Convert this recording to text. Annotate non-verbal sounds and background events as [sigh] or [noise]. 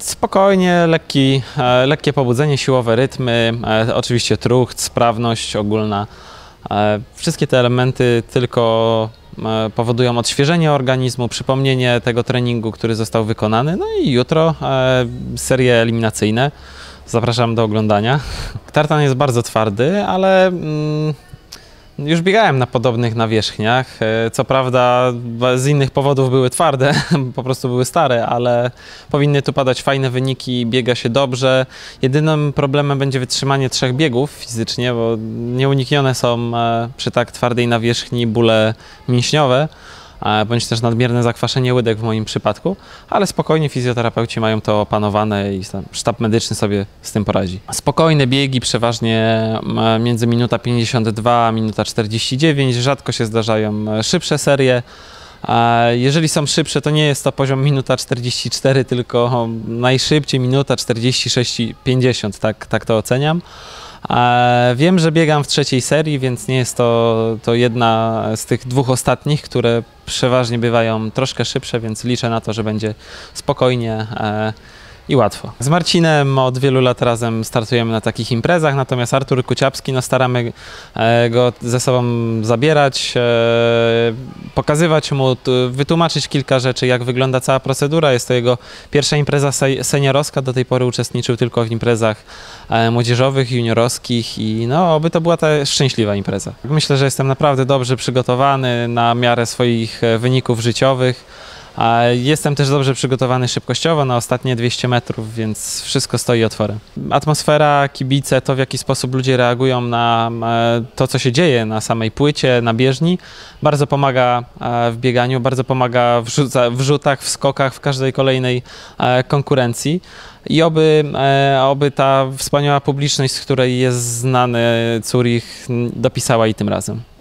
Spokojnie, lekki, e, lekkie pobudzenie, siłowe rytmy, e, oczywiście trucht, sprawność ogólna. E, Wszystkie te elementy tylko powodują odświeżenie organizmu, przypomnienie tego treningu, który został wykonany. No i jutro serie eliminacyjne. Zapraszam do oglądania. Tartan jest bardzo twardy, ale mm, już biegałem na podobnych nawierzchniach. E, Co prawda z innych powodów były twarde, [laughs] po prostu były stare, ale powinny tu padać fajne wyniki, biega się dobrze. Jedynym problemem będzie wytrzymanie trzech biegów fizycznie, bo nieuniknione są e, przy tak twardej nawierzchni bóle mięśniowe, bądź też nadmierne zakwaszenie łydek w moim przypadku, ale spokojnie fizjoterapeuci mają to opanowane i sztab medyczny sobie z tym poradzi. Spokojne biegi, przeważnie między minuta 52 a minuta 49, rzadko się zdarzają e, szybsze serie. Jeżeli są szybsze, to nie jest to poziom minuta 44, tylko najszybciej minuta 46-50, tak, tak to oceniam. Wiem, że biegam w trzeciej serii, więc nie jest to, to jedna z tych dwóch ostatnich, które przeważnie bywają troszkę szybsze, więc liczę na to, że będzie spokojnie e, i łatwo. Z Marcinem od wielu lat razem startujemy na takich imprezach, natomiast Artur Kuciapski, no staramy e, go ze sobą zabierać, e, pokazywać mu, wytłumaczyć kilka rzeczy, jak wygląda cała procedura. Jest to jego pierwsza impreza se- seniorowska, do tej pory uczestniczył tylko w imprezach e, młodzieżowych, juniorowskich i no, oby to była ta szczęśliwa impreza. Myślę, że jestem naprawdę dobrze przygotowany na miarę swoich wyników życiowych. Jestem też dobrze przygotowany szybkościowo na ostatnie 200 metrów, więc wszystko stoi otworem. Atmosfera, kibice, to w jaki sposób ludzie reagują na e, to, co się dzieje na samej płycie, na bieżni, bardzo pomaga e, w bieganiu, bardzo pomaga w, rzuca, w rzutach, w skokach, w każdej kolejnej e, konkurencji. I oby, oby ta wspaniała publiczność, z której jest znany Zurich, dopisała i tym razem.